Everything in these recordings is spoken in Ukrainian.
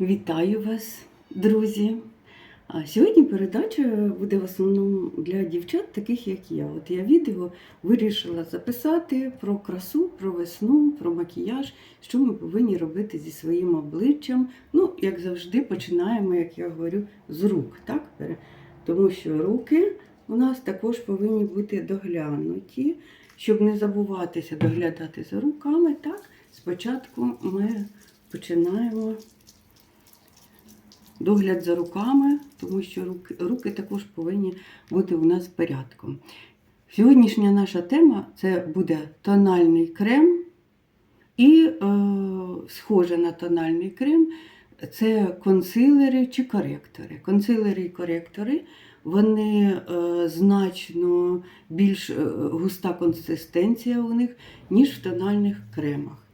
Вітаю вас, друзі! А сьогодні передача буде в основному для дівчат, таких як я. От я відео вирішила записати про красу, про весну, про макіяж, що ми повинні робити зі своїм обличчям. Ну, як завжди, починаємо, як я говорю, з рук. Так? Тому що руки у нас також повинні бути доглянуті, щоб не забуватися доглядати за руками. Так, спочатку ми починаємо догляд за руками, тому що руки, руки також повинні бути у нас порядком. Сьогоднішня наша тема це буде тональний крем і е, схоже на тональний крем це консилери чи коректори. Консилери і коректори вони е, значно більш е, густа консистенція у них, ніж в тональних кремах.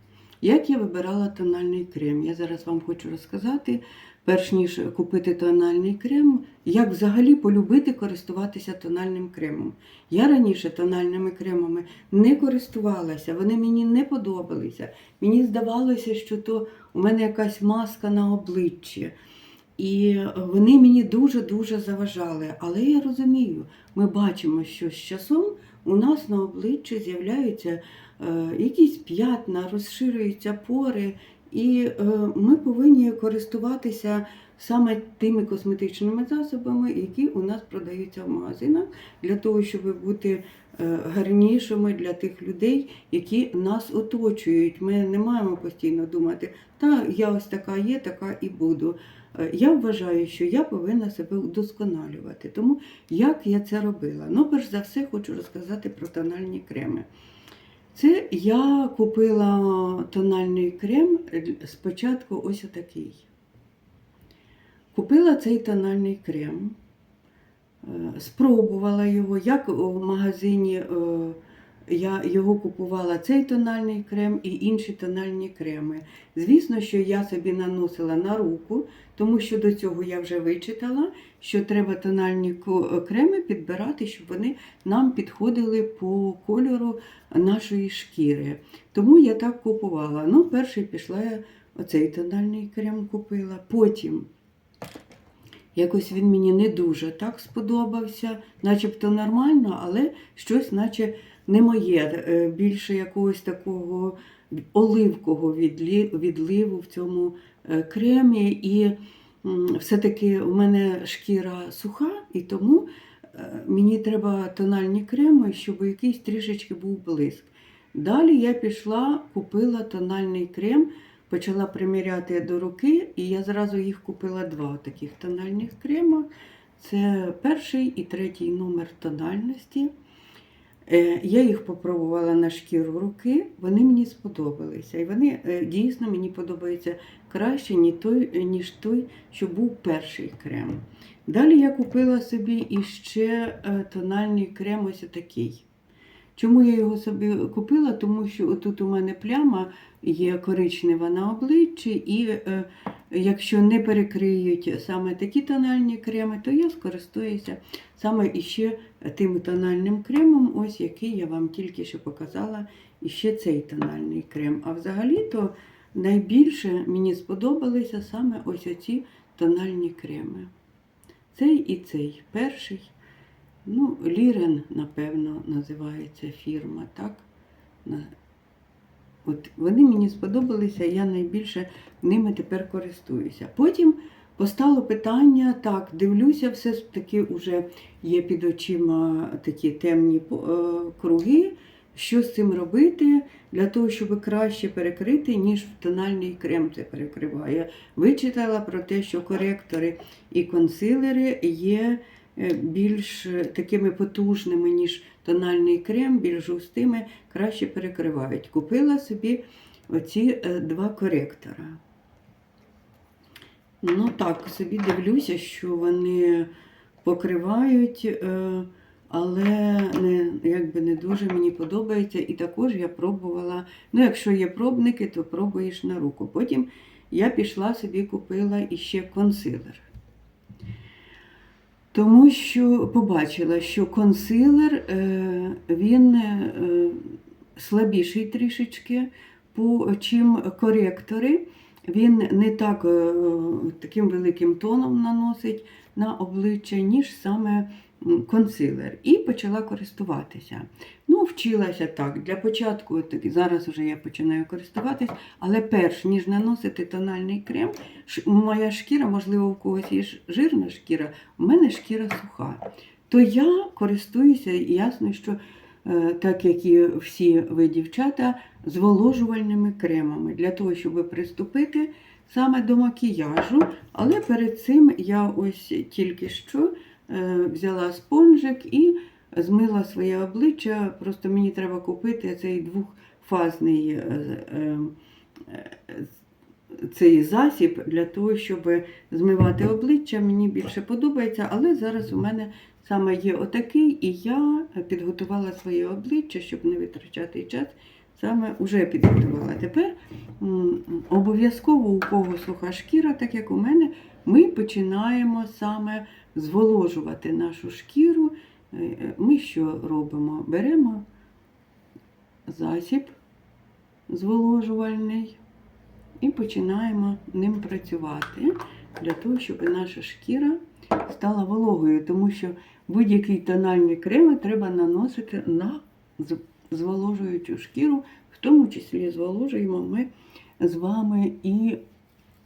Як я вибирала тональний крем? Я зараз вам хочу розказати, перш ніж купити тональний крем, як взагалі полюбити користуватися тональним кремом. Я раніше тональними кремами не користувалася, вони мені не подобалися. Мені здавалося, що то у мене якась маска на обличчі. І вони мені дуже-дуже заважали. Але я розумію, ми бачимо, що з часом у нас на обличчі з'являються е, якісь п'ятна, розширюються пори, і е, ми повинні користуватися саме тими косметичними засобами, які у нас продаються в магазинах, для того, щоб бути е, гарнішими для тих людей, які нас оточують. Ми не маємо постійно думати, та я ось така є, така і буду. Е, Я вважаю, що я повинна себе удосконалювати. Тому як я це робила? Ну, перш за все, хочу розказати про тональні креми. Це я купила тональний крем спочатку ось такий. Купила цей тональний крем, е, спробувала його, як в магазині е, я його купувала цей тональний крем і інші тональні креми. Звісно, що я собі наносила на руку, тому що до цього я вже вичитала, що треба тональні креми підбирати, щоб вони нам підходили по кольору нашої шкіри. Тому я так купувала. Ну, перший пішла я оцей тональний крем купила. Потім якось він мені не дуже так сподобався, начебто нормально, але щось, наче не моє, е, більше якогось такого оливкового відливу в цьому е, кремі. І все-таки у мене шкіра суха, і тому е, мені треба тональні креми, щоб якийсь трішечки був блиск. Далі я пішла, купила тональний крем, почала приміряти до руки, і я зразу їх купила два таких тональних крема. Це перший і третій номер тональності. Е, Я їх попробувала на шкіру руки, вони мені сподобалися. І вони е, дійсно мені подобаються краще, той, ніж той, що був перший крем. Далі я купила собі іще е, тональний крем ось такий. Чому я його собі купила? Тому що тут у мене пляма є коричнева на обличчі, і е, якщо не перекриють саме такі тональні креми, то я скористуюся саме іще тим тональним кремом, ось який я вам тільки що показала, іще цей тональний крем. А взагалі-то найбільше мені сподобалися саме ось оці тональні креми. Цей і цей перший. Ну, Лірен, напевно, називається фірма, так? От вони мені сподобалися, я найбільше ними тепер користуюся. Потім постало питання, так, дивлюся, все ж таки вже є під очима такі темні е, круги. Що з цим робити для того, щоб краще перекрити, ніж тональний крем це перекриває. Вичитала про те, що коректори і консилери є е, більш такими потужними, ніж тональний крем, більш густими, краще перекривають. Купила собі оці е, два коректора. Ну так, собі дивлюся, що вони покривають, е, але не, якби не дуже мені подобається. І також я пробувала, ну якщо є пробники, то пробуєш на руку. Потім я пішла собі купила іще консилер. Тому що побачила, що консилер е, він е, слабіший трішечки, чим коректори. Він не так е, таким великим тоном наносить на обличчя, ніж саме консилер. І почала користуватися. Ну, вчилася так. Для початку, так, зараз вже я починаю користуватись, але перш ніж наносити тональний крем, моя шкіра, можливо, у когось є жирна шкіра, у мене шкіра суха. То я користуюся, і ясно, що так як і всі ви дівчата, зволожувальними кремами для того, щоб приступити саме до макіяжу. Але перед цим я ось тільки що е, взяла спонжик і змила своє обличчя. Просто мені треба купити цей двохфазний е, е, е, цей засіб для того, щоб змивати обличчя. Мені більше подобається, але зараз у мене саме є отакий, і я підготувала своє обличчя, щоб не витрачати час. Саме вже підготувала. Тепер обов'язково у кого суха шкіра, так як у мене, ми починаємо саме зволожувати нашу шкіру. Е, е, Ми що робимо? Беремо засіб зволожувальний і починаємо ним працювати для того, щоб наша шкіра стала вологою, тому що будь-який тональний крем треба наносити на зволожуючу шкіру, в тому числі зволожуємо ми з вами і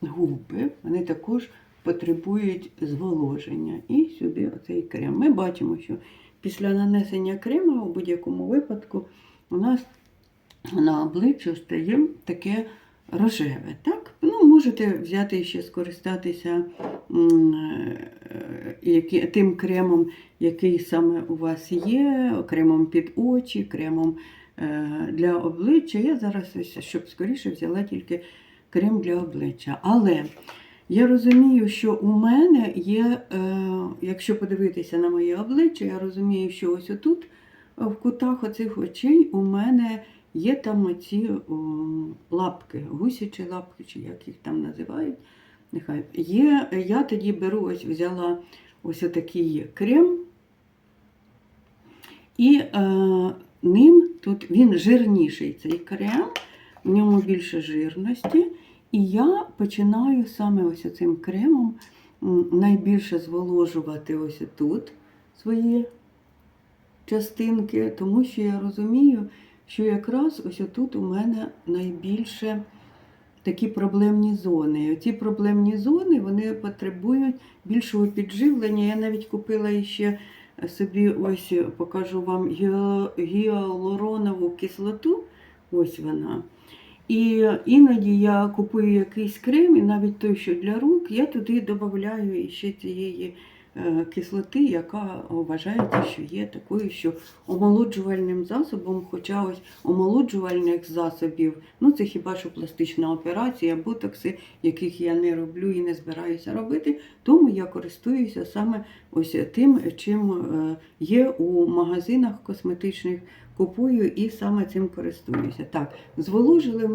губи. Вони також потребують зволоження. І сюди оцей крем. Ми бачимо, що після нанесення крему у будь-якому випадку у нас на обличчя стає таке рожеве. Так? Ну, можете взяти і ще скористатися е, які- тим кремом, який саме у вас є, кремом під очі, кремом е, для обличчя. Я зараз, щоб скоріше взяла тільки крем для обличчя. Але я розумію, що у мене є, е, якщо подивитися на моє обличчя, я розумію, що ось отут, в кутах оцих очей, у мене є там оці о, лапки, гусячі лапки, чи як їх там називають. Нехай є. Я тоді беру, ось взяла ось отакий крем. І е, ним тут він жирніший цей крем, в ньому більше жирності. І я починаю саме ось цим кремом найбільше зволожувати ось тут свої частинки, тому що я розумію, що якраз ось тут у мене найбільше такі проблемні зони. Ці проблемні зони вони потребують більшого підживлення. Я навіть купила ще собі, ось покажу вам гіа- гіалуронову кислоту. Ось вона. І іноді я купую якийсь крем, і навіть той, що для рук, я туди додаю ще цієї кислоти, яка вважається, що є такою, що омолоджувальним засобом, хоча ось омолоджувальних засобів, ну це хіба що пластична операція, ботокси, яких я не роблю і не збираюся робити, тому я користуюся саме ось тим, чим е, є у магазинах косметичних. Купую і саме цим користуюся. Так, зволожили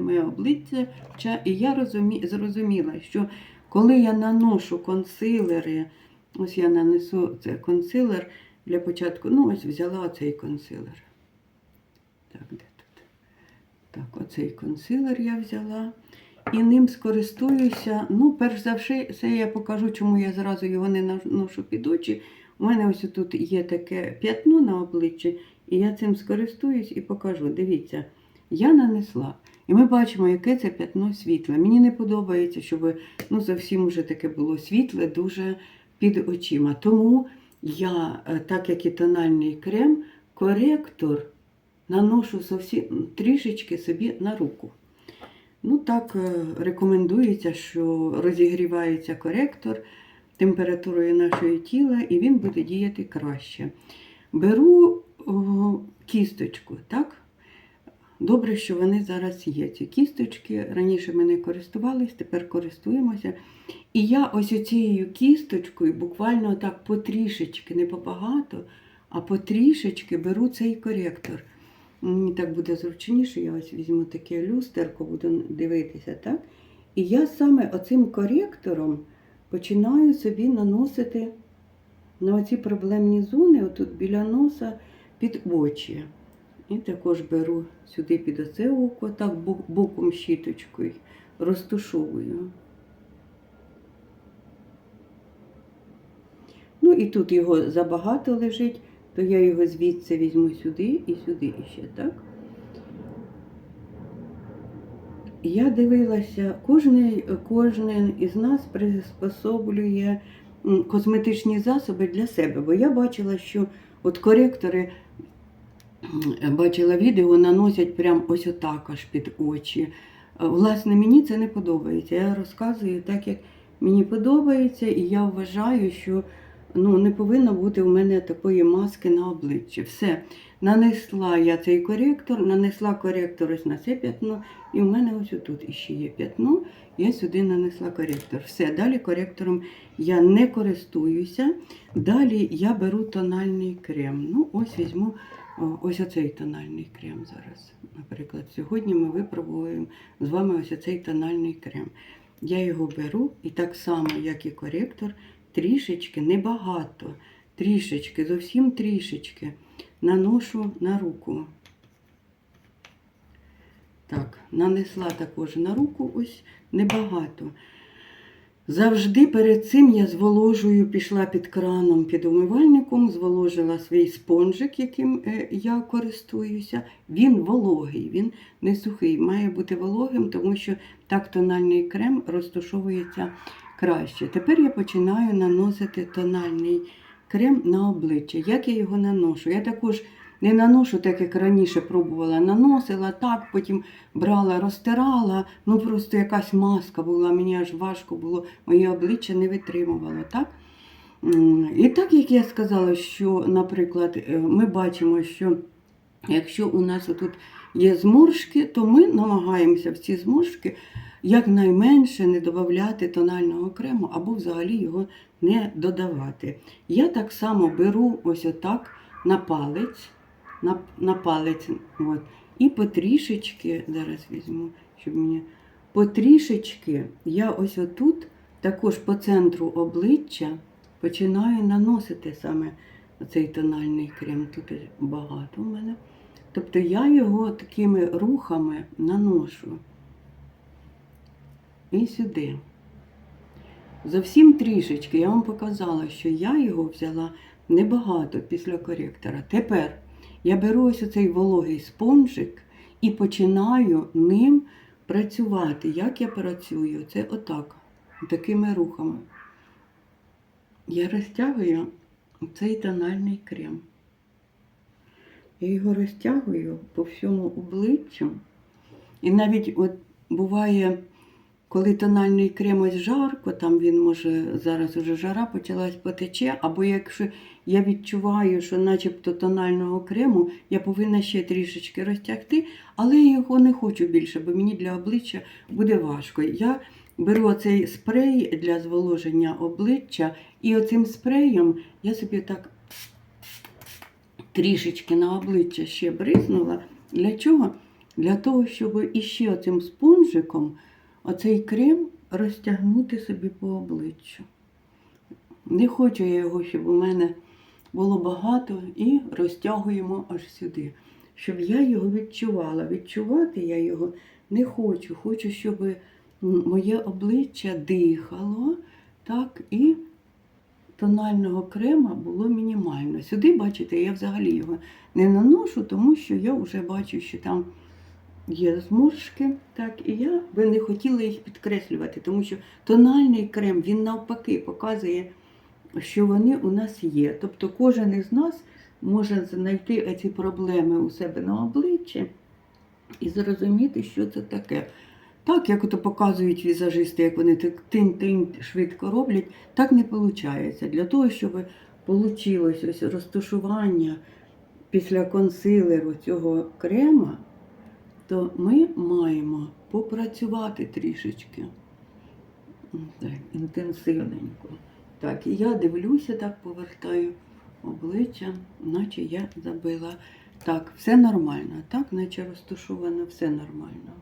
ми, обличчя, і я розумі, зрозуміла, що коли я наношу консилери, ось я нанесу це консилер для початку, ну ось взяла оцей консилер. Так, де тут? Так, оцей консилер я взяла. І ним скористуюся. Ну, перш за все, я покажу, чому я зразу його не наношу під очі. У мене ось тут є таке п'ятно на обличчі, і я цим скористуюсь і покажу. Дивіться, я нанесла. І ми бачимо, яке це п'ятно світле. Мені не подобається, щоб ну, зовсім уже таке було світле, дуже під очима. Тому я, е, так як і тональний крем, коректор наношу зовсім трішечки собі на руку. Ну, так е, рекомендується, що розігрівається коректор температурою нашого тіла, і він буде діяти краще. Беру о, кісточку, так? Добре, що вони зараз є. Ці кісточки. Раніше ми не користувались, тепер користуємося. І я ось цією кісточкою буквально так потрішечки, не побагато, а потрішечки беру цей коректор. Мені так буде зручніше, я ось візьму таке люстерко, буду дивитися, так? І я саме оцим коректором починаю собі наносити на оці проблемні зони, отут біля носа, під очі. І також беру сюди під оце око, так боком щіточкою, розтушовую. Ну і тут його забагато лежить, то я його звідси візьму сюди і сюди іще, так? Я дивилася, кожен, кожен із нас приспособлює косметичні засоби для себе, бо я бачила, що от коректори бачила відео, наносять прям ось отак аж під очі. Е, Власне, мені це не подобається. Я розказую так, як мені подобається, і я вважаю, що ну, не повинно бути у мене такої маски на обличчі. Все. Нанесла я цей коректор, нанесла коректор ось на це п'ятно, і в мене ось тут іще є п'ятно. Я сюди нанесла коректор. Все, далі коректором я не користуюся. Далі я беру тональний крем. Ну, ось візьму ось оцей тональний крем зараз. Наприклад, сьогодні ми випробуємо з вами ось оцей тональний крем. Я його беру і так само, як і коректор, трішечки, небагато, трішечки, зовсім трішечки наношу на руку. Так, нанесла також на руку ось небагато. Завжди перед цим я зволожую, пішла під краном, під умивальником, зволожила свій спонжик, яким е, я користуюся. Він вологий, він не сухий, має бути вологим, тому що так тональний крем розташовується краще. Тепер я починаю наносити тональний крем на обличчя. Як я його наношу? Я також не наношу, так як раніше пробувала, наносила так, потім брала, розтирала. Ну просто якась маска була, мені аж важко було, моє обличчя не витримувало. так? І так як я сказала, що, наприклад, е, ми бачимо, що якщо у нас тут є зморшки, то ми намагаємося в ці зморшки якнайменше не додавати тонального крему або взагалі його не додавати. Я так само беру ось отак на палець, на, на палець, от, і потрішечки, зараз візьму, щоб мені потрішечки я ось отут, також по центру обличчя, починаю наносити саме цей тональний крем. Тут багато в мене. Тобто я його такими рухами наношу і сюди. Зовсім трішечки я вам показала, що я його взяла небагато після коректора. Тепер я беру ось оцей вологий спонжик і починаю ним працювати. Як я працюю? Це отак, такими рухами. Я розтягую цей тональний крем. Я його розтягую по всьому обличчю. І навіть от буває, коли тональний крем ось жарко, там він може зараз уже жара почалась потече, або якщо я відчуваю, що начебто тонального крему, я повинна ще трішечки розтягти, але його не хочу більше, бо мені для обличчя буде важко. Я беру цей спрей для зволоження обличчя, і оцим спреєм я собі так трішечки на обличчя ще бризнула. Для чого? Для того, щоб іще оцим спонжиком оцей крем розтягнути собі по обличчю. Не хочу я його, щоб у мене було багато, і розтягуємо аж сюди. Щоб я його відчувала. Відчувати я його не хочу. Хочу, щоб моє обличчя дихало, так, і тонального крема було мінімально. Сюди, бачите, я взагалі його не наношу, тому що я вже бачу, що там є зморшки, так, і я би не хотіла їх підкреслювати, тому що тональний крем, він навпаки показує, що вони у нас є. Тобто кожен із нас може знайти ці проблеми у себе на обличчі і зрозуміти, що це таке. Так, як ото показують візажисти, як вони тинь-тинь швидко роблять, так не виходить. Для того, щоб вийшло ось розташування після консилеру цього крема, то ми маємо попрацювати трішечки. Так, інтенсивненько. Так, і я дивлюся, так повертаю обличчя, наче я забила. Так, все нормально, так, наче розташовано, все нормально.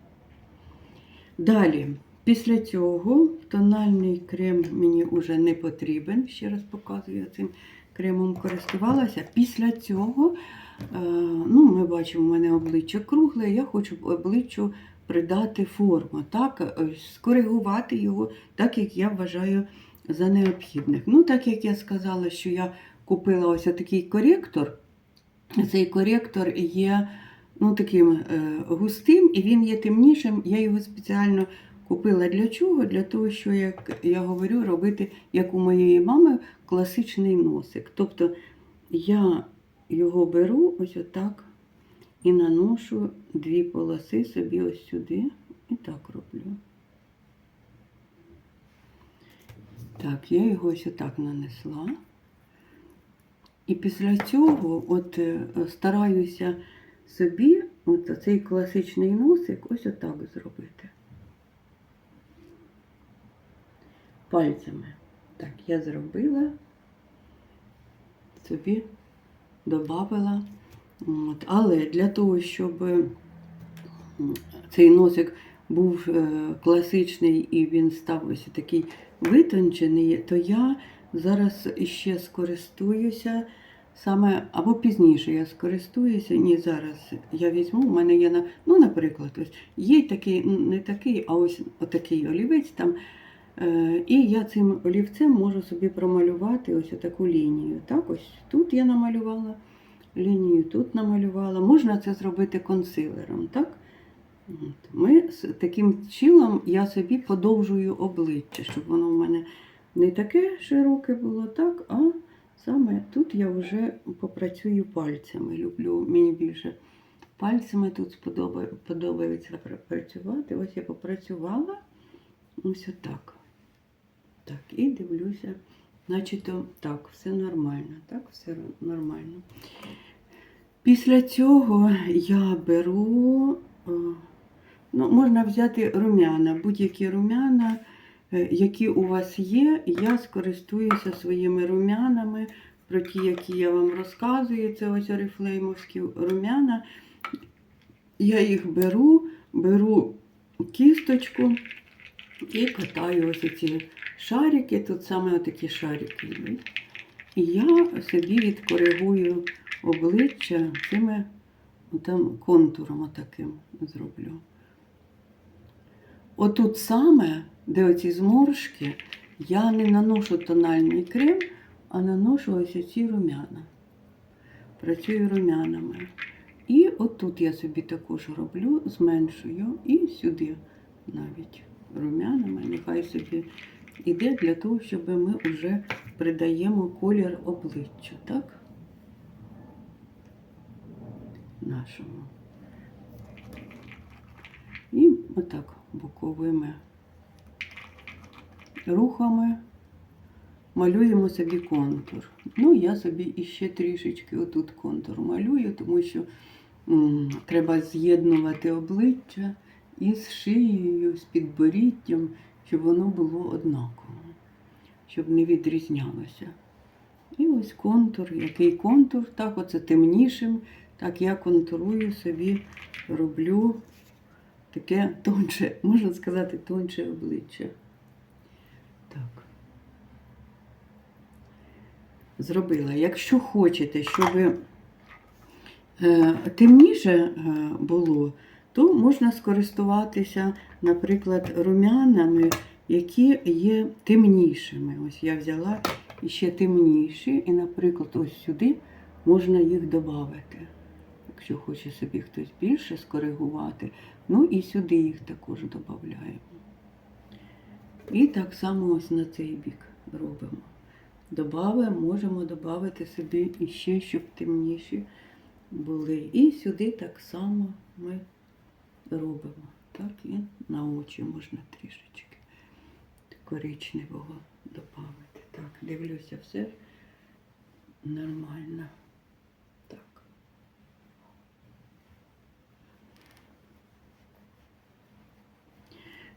Далі, після цього тональний крем мені вже не потрібен, ще раз показую я цим кремом користувалася. Після цього, ну, ми бачимо, у мене обличчя кругле, я хочу обличчю придати форму, так, е, скоригувати його так, як я вважаю за необхідних. Ну, так як я сказала, що я купила ось такий коректор. Цей коректор є ну, таким е, густим і він є темнішим. Я його спеціально купила для чого? Для того, що, як я говорю, робити, як у моєї мами, класичний носик. Тобто я його беру ось отак і наношу дві полоси собі ось сюди. І так роблю. Так, я його ось отак нанесла. І після цього от е, стараюся собі от цей класичний носик ось отак зробити. Пальцями. Так, я зробила, собі додавила. От. Але для того, щоб цей носик був е, класичний і він став ось такий витончений, то я зараз іще скористуюся саме або пізніше я скористуюся. Ні, зараз я візьму. У мене є на, ну, наприклад, ось є такий, не такий, а ось отакий олівець там. Е, І я цим олівцем можу собі промалювати ось таку лінію. Так, ось тут я намалювала лінію, тут намалювала. Можна це зробити консилером, так? Ми таким чином я собі подовжую обличчя, щоб воно в мене не таке широке було, так, а саме тут я вже попрацюю пальцями. Люблю мені більше пальцями тут подобається працювати. Ось я попрацювала. Ось отак. Так, і дивлюся, значить, так, все нормально, так, все нормально. Після цього я беру, ну, можна взяти рум'яна, будь-які рум'яна, е, які у вас є. Я скористуюся своїми рум'янами, про ті, які я вам розказую, це ось орифлеймовські рум'яна. Я їх беру, беру кісточку і катаю ось ці шарики. Тут саме отакі шарики. І я собі відкоригую обличчя цими там контуром отаким зроблю. Отут саме, де оці зморшки, я не наношу тональний крем, а наношу ось ці рум'яна. Працюю рум'янами. І отут я собі також роблю, зменшую і сюди навіть рум'янами. Нехай собі іде для того, щоб ми вже придаємо колір обличчя, так? Нашому. І отак боковими рухами малюємо собі контур. Ну, я собі іще трішечки отут контур малюю, тому що м, треба з'єднувати обличчя із шиєю, з підборіддям, щоб воно було однаково, щоб не відрізнялося. І ось контур, який контур, так, оце темнішим, так я контурую собі, роблю таке тонче, можна сказати, тонче обличчя. Так. Зробила. Якщо хочете, щоб е, темніше е, було, то можна скористуватися, наприклад, рум'янами, які є темнішими. Ось я взяла ще темніші, і, наприклад, ось сюди можна їх додати. Якщо хоче собі хтось більше скоригувати, ну і сюди їх також додаємо. І так само ось на цей бік робимо. Добавимо, можемо додати собі іще, щоб темніші були. І сюди так само ми робимо. Так, і на очі можна трішечки коричневого додати. Так, дивлюся, все нормально. Так.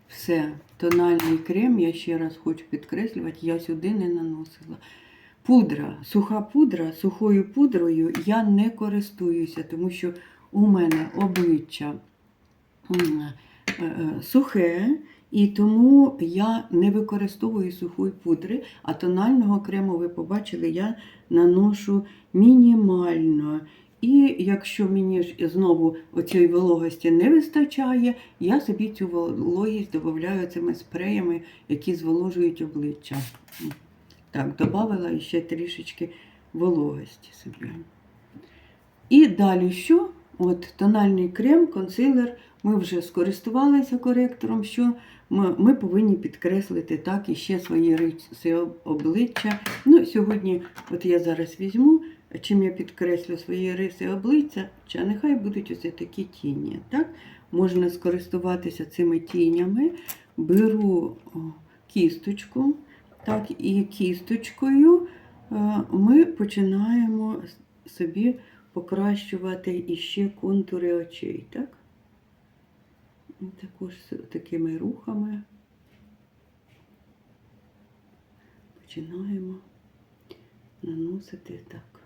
Все, тональний крем, я ще раз хочу підкреслювати, я сюди не наносила. Пудра, суха пудра, сухою пудрою я не користуюся, тому що у мене обличчя сухе, І тому я не використовую сухої пудри, а тонального крему, ви побачили, я наношу мінімально. І якщо мені ж знову оцієї вологості не вистачає, я собі цю вологість додаю цими спреями, які зволожують обличчя. Так, додала ще трішечки вологості собі. І далі що? От тональний крем, консилер. Ми вже скористувалися коректором, що ми, ми повинні підкреслити так і ще свої риси обличчя. Ну, сьогодні, от я зараз візьму, чим я підкреслю свої риси обличчя, чи нехай будуть ось такі тіні. Так? Можна скористуватися цими тінями. Беру кісточку, так, і кісточкою е, ми починаємо собі покращувати іще контури очей. Так? І Також такими рухами починаємо наносити так.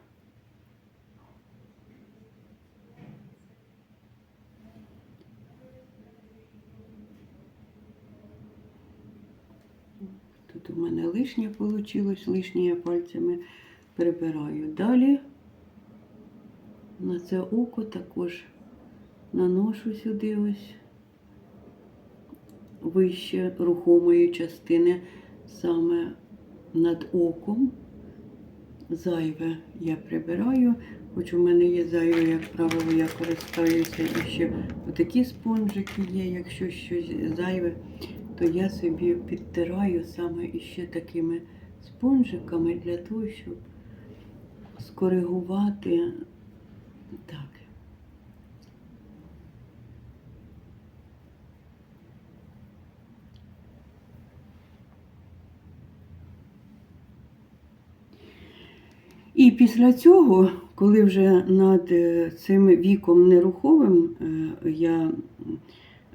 Тут у мене лишнє вийшло, лишнє я пальцями прибираю. Далі на це око також наношу сюди ось вище рухомої частини саме над оком. Зайве я прибираю, хоч у мене є зайве, як правило, я користуюся і ще отакі спонжики є, якщо щось зайве, то я собі підтираю саме іще такими спонжиками для того, щоб скоригувати так. І після цього, коли вже над е, цим віком неруховим е, я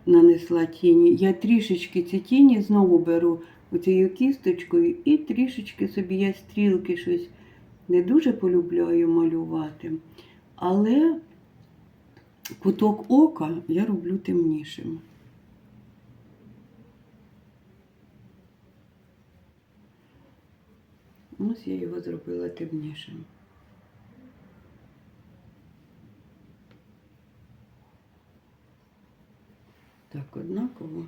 нанесла тіні, я трішечки ці тіні знову беру оцією кісточкою і трішечки собі я стрілки щось не дуже полюбляю малювати, але куток ока я роблю темнішим. Ось я його зробила темнішим. Так, однаково.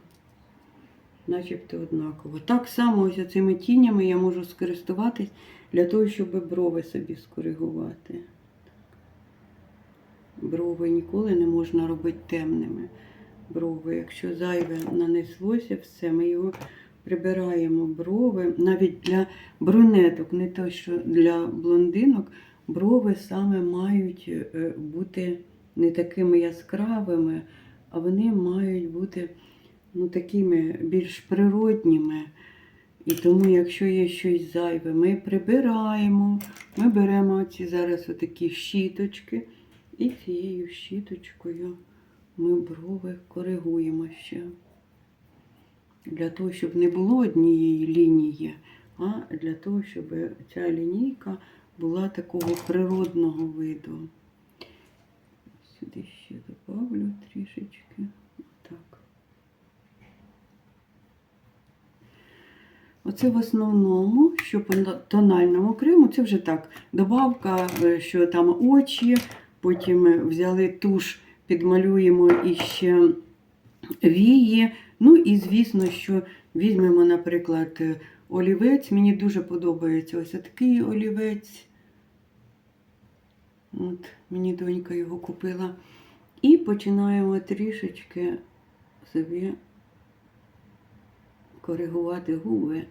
Начебто однаково. Так само ось цими тінями я можу скористуватись для того, щоб брови собі скоригувати. Брови ніколи не можна робити темними. Брови, якщо зайве нанеслося все, ми його прибираємо брови. Навіть для брюнеток, не то що для блондинок, брови саме мають е, бути не такими яскравими, а вони мають бути ну, такими більш природніми. І тому, якщо є щось зайве, ми прибираємо, ми беремо ці зараз отакі щіточки, і цією щіточкою ми брови коригуємо ще. Для того, щоб не було однієї лінії, а для того, щоб ця лінійка була такого природного виду. Сюди ще добавлю трішечки. Так. Оце в основному, що по тональному крему, це вже так. Добавка, е, що там очі, потім е, взяли туш, підмалюємо іще вії. Ну і звісно, що візьмемо, наприклад, е, олівець. Мені дуже подобається ось такий олівець. От, мені донька його купила. І починаємо трішечки собі коригувати губи.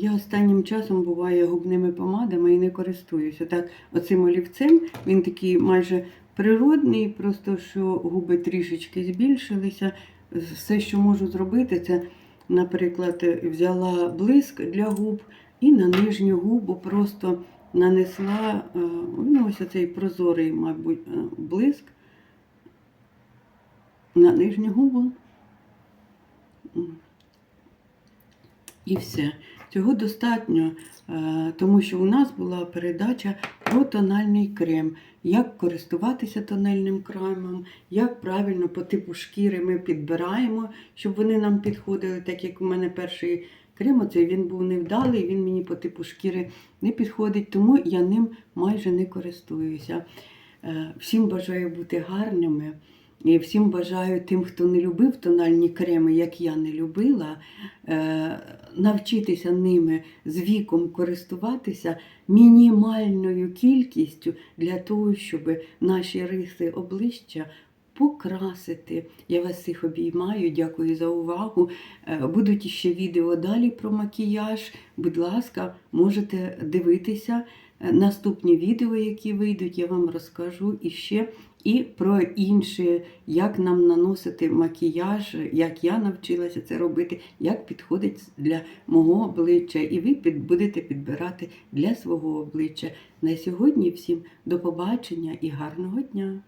Я останнім часом буває губними помадами і не користуюся. Так, оцим олівцем він такий майже природний, просто що губи трішечки збільшилися. Все, що можу зробити, це, наприклад, взяла блиск для губ і на нижню губу просто нанесла е, ну, ось цей прозорий, мабуть, е, блиск на нижню губу. І все. Цього достатньо, е, тому що у нас була передача про тональний крем. Як користуватися тональним кремом, як правильно по типу шкіри ми підбираємо, щоб вони нам підходили, так як у мене перший крем, оцей він був невдалий, він мені по типу шкіри не підходить, тому я ним майже не користуюся. Е, Всім бажаю бути гарними. І всім бажаю тим, хто не любив тональні креми, як я не любила, е, навчитися ними з віком користуватися мінімальною кількістю для того, щоб наші риси обличчя покрасити. Я вас всіх обіймаю, дякую за увагу. Е, Будуть іще відео далі про макіяж. Будь ласка, можете дивитися. Е, Наступні відео, які вийдуть, я вам розкажу іще і про інше, як нам наносити макіяж, як я навчилася це робити, як підходить для мого обличчя, і ви будете підбирати для свого обличчя. На сьогодні всім до побачення і гарного дня!